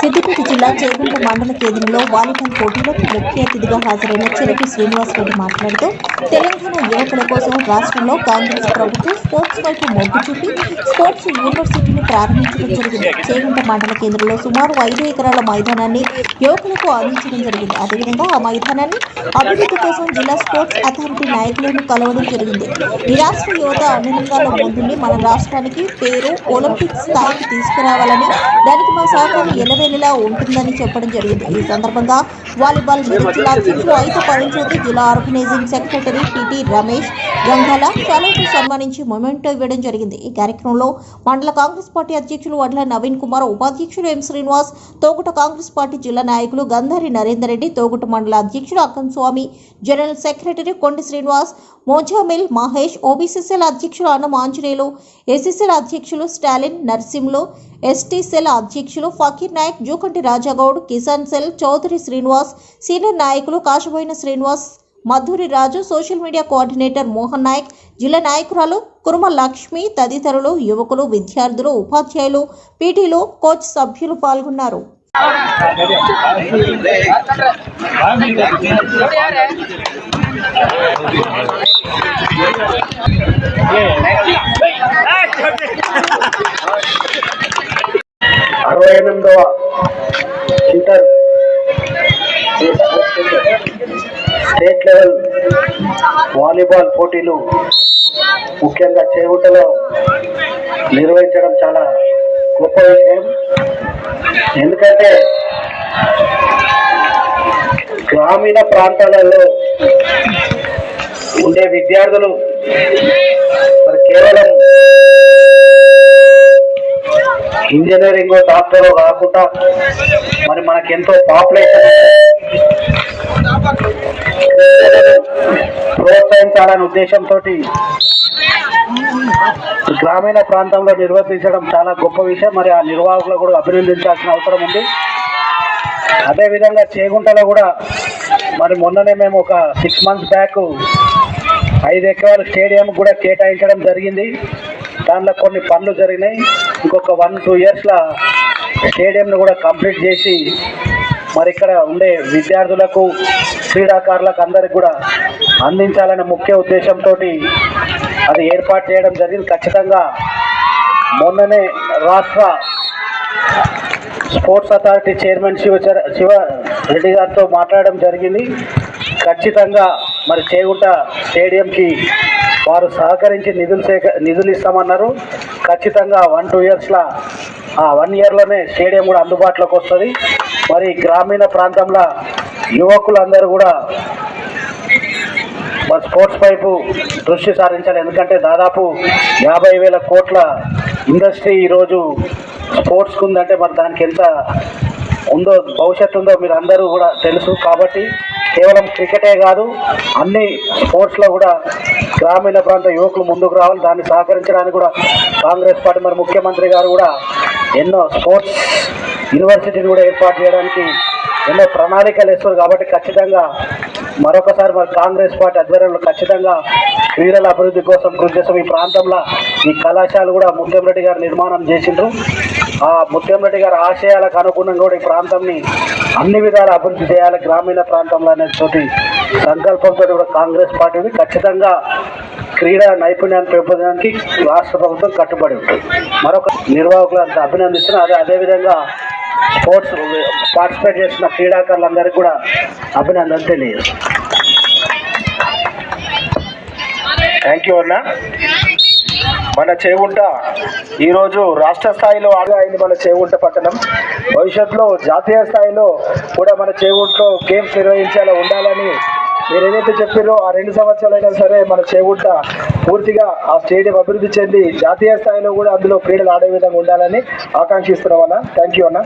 సిద్దిపేట జిల్లా చేగుంట మండల కేంద్రంలో వాలీబాల్ పోటీలకు ముఖ్య అతిథిగా హాజరైన చిరకి శ్రీనివాస్ రెడ్డి మాట్లాడుతూ తెలంగాణ యువకుల కోసం రాష్ట్రంలో కాంగ్రెస్ ప్రభుత్వం స్పోర్ట్స్ వైపు మొగ్గు చూపి స్పోర్ట్స్ యూనివర్సిటీని ప్రారంభించడం జరిగింది. చేగుంట మండల కేంద్రంలో సుమారు ఐదు ఎకరాల మైదానాన్ని యువకులకు అందించడం జరిగింది. అదేవిధంగా ఆ మైదానాన్ని అభివృద్ధి కోసం జిల్లా స్పోర్ట్స్ అథారిటీ నాయకులను కలవడం జరిగింది. ఈ రాష్ట్ర యువత అన్ని రంగాల్లో ముందుండి మన రాష్ట్రానికి పేరు ఒలింపిక్స్ స్థాయికి తీసుకురావాలని దానికి మా సహకారం ఎల్లవేళలా ఉంటుందని చెప్పడం జరిగింది. ఈ సందర్భంగా వాలీబాల్ మెదక్ జిల్లా అధ్యక్షులు అయితే జిల్లా ఆర్గనైజింగ్ సెక్రటరీ టిటి రమేష్ గంగాల శాలతో సన్మానించి మొమెంటో ఇవ్వడం జరిగింది. ఈ కార్యక్రమంలో మండల కాంగ్రెస్ పార్టీ అధ్యక్షులు వడ్ల నవీన్ కుమార్ ఉపాధ్యక్షులు M Srinivas Toguta Congress party జిల్లా నాయకులు గంధారి నరేందర్ రెడ్డి తోగుట మండల అధ్యక్షుడు అక్కం స్వామి జనరల్ సెక్రటరీ కొండి శ్రీనివాస్ మోజామిల్ మహేష్ ఓబీసీసీల అధ్యక్షులు అన్నం ఆంజనేయులు ఎస్సీసీల అధ్యక్షులు స్టాలిన్ నర్సింహులు ఎస్టీ సెల్ అధ్యక్షులు ఫకీర్ నాయక్ జూకంటి రాజాగౌడ్ కిసాన్ సెల్ చౌదరి శ్రీనివాస్ సీనియర్ నాయకులు Kashaboina Srinivas Madhuri Raju social media coordinator Mohan Nayak జిల్లా నాయకురాలు కురుమ లక్ష్మి తదితరులు యువకులు విద్యార్థులు ఉపాధ్యాయులు పీటీలు కోచ్ సభ్యులు పాల్గొన్నారు. లెవెల్ వాలీబాల్ పోటీలు ముఖ్యంగా చేవుటలో నిర్వహించడం చాలా గొప్ప విషయం. ఎందుకంటే గ్రామీణ ప్రాంతాలలో ఉండే విద్యార్థులు మరి కేవలం ఇంజనీరింగ్ డాక్టర్ కాకుండా మరి మనకెంతో పాపులేషన్ ప్రోత్సహించాలనే ఉద్దేశంతో గ్రామీణ ప్రాంతంలో నిర్వర్తించడం చాలా గొప్ప విషయం. మరి ఆ నిర్వాహకులు కూడా అభినందించాల్సిన అవసరం ఉంది. అదేవిధంగా చేగుంటలో కూడా మరి మొన్ననే మేము ఒక సిక్స్ మంత్స్ బ్యాక్ ఐదు ఎకరాల స్టేడియం కూడా కేటాయించడం జరిగింది. దానిలో కొన్ని పనులు జరిగినాయి. ఇంకొక వన్ టూ ఇయర్స్లో స్టేడియంను కూడా కంప్లీట్ చేసి మరి ఇక్కడ ఉండే విద్యార్థులకు క్రీడాకారులకు అందరికి కూడా అందించాలనే ముఖ్య ఉద్దేశంతో అది ఏర్పాటు చేయడం జరిగింది. ఖచ్చితంగా మొన్ననే రాష్ట్ర sports authority chairman Shiva Shiva Reddy గారితో మాట్లాడడం జరిగింది. ఖచ్చితంగా మరి చేగుంట స్టేడియంకి వారు సహకరించి నిధులు సేక నిధులు ఇస్తామన్నారు. ఖచ్చితంగా వన్ టూ ఇయర్స్లో వన్ ఇయర్లోనే స్టేడియం కూడా అందుబాటులోకి వస్తుంది. మరి గ్రామీణ ప్రాంతంలో యువకులందరూ కూడా మరి స్పోర్ట్స్ వైపు దృష్టి సారించాలి. ఎందుకంటే దాదాపు యాభై వేల కోట్ల ఇండస్ట్రీ ఈరోజు స్పోర్ట్స్కి ఉందంటే మరి దానికి ఎంత ఉందో భవిష్యత్తు ఉందో మీరు అందరూ కూడా తెలుసు. కాబట్టి కేవలం క్రికెటే కాదు అన్ని స్పోర్ట్స్లో కూడా గ్రామీణ ప్రాంత యువకులు ముందుకు రావాలి. దాన్ని సహకరించడానికి కూడా కాంగ్రెస్ పార్టీ మరి ముఖ్యమంత్రి గారు కూడా ఎన్నో స్పోర్ట్స్ యూనివర్సిటీని కూడా ఏర్పాటు చేయడానికి ఎన్నో ప్రణాళికలు వేస్తారు కాబట్టి ఖచ్చితంగా మరొకసారి మరి కాంగ్రెస్ పార్టీ ఆధ్వర్యంలో ఖచ్చితంగా క్రీడల అభివృద్ధి కోసం కృషి చేస్తాం ఈ ప్రాంతంలో ఈ కళాశాల కూడా ముత్యంరెడ్డి గారు నిర్మాణం చేసిండ్రు. ఆ ముత్యంరెడ్డి గారి ఆశయాలకు అనుగుణంగా కూడా ఈ ప్రాంతంని అన్ని విధాల అభివృద్ధి చేయాలి. గ్రామీణ ప్రాంతంలో అనేటువంటి సంకల్పంతో కూడా కాంగ్రెస్ పార్టీని ఖచ్చితంగా క్రీడా నైపుణ్యాన్ని పెంపొందడానికి రాష్ట్ర ప్రభుత్వం కట్టుబడి ఉంటుంది మరొక నిర్వాహకులంతా అభినందిస్తున్నారు. అదే అదేవిధంగా స్పోర్ట్స్ పార్టిసిపేట్ చేసిన క్రీడాకారులందరికీ కూడా అభినందన తెలియదు థ్యాంక్ యూ అన్నా. మన చేగుంట ఈరోజు రాష్ట్ర స్థాయిలో ఆగా అయింది మన చేగుంట పట్టణం. భవిష్యత్తులో జాతీయ స్థాయిలో కూడా మన చేగుంటలో గేమ్స్ నిర్వహించేలా ఉండాలని మీరు ఏదైతే చెప్పారో ఆ రెండు సంవత్సరాలైనా సరే మన చేగుంట పూర్తిగా ఆ స్టేడియం అభివృద్ధి చెంది జాతీయ స్థాయిలో కూడా అందులో క్రీడలు ఆడే విధంగా ఉండాలని ఆకాంక్షిస్తున్నాం అన్న. థ్యాంక్ యూ అన్న.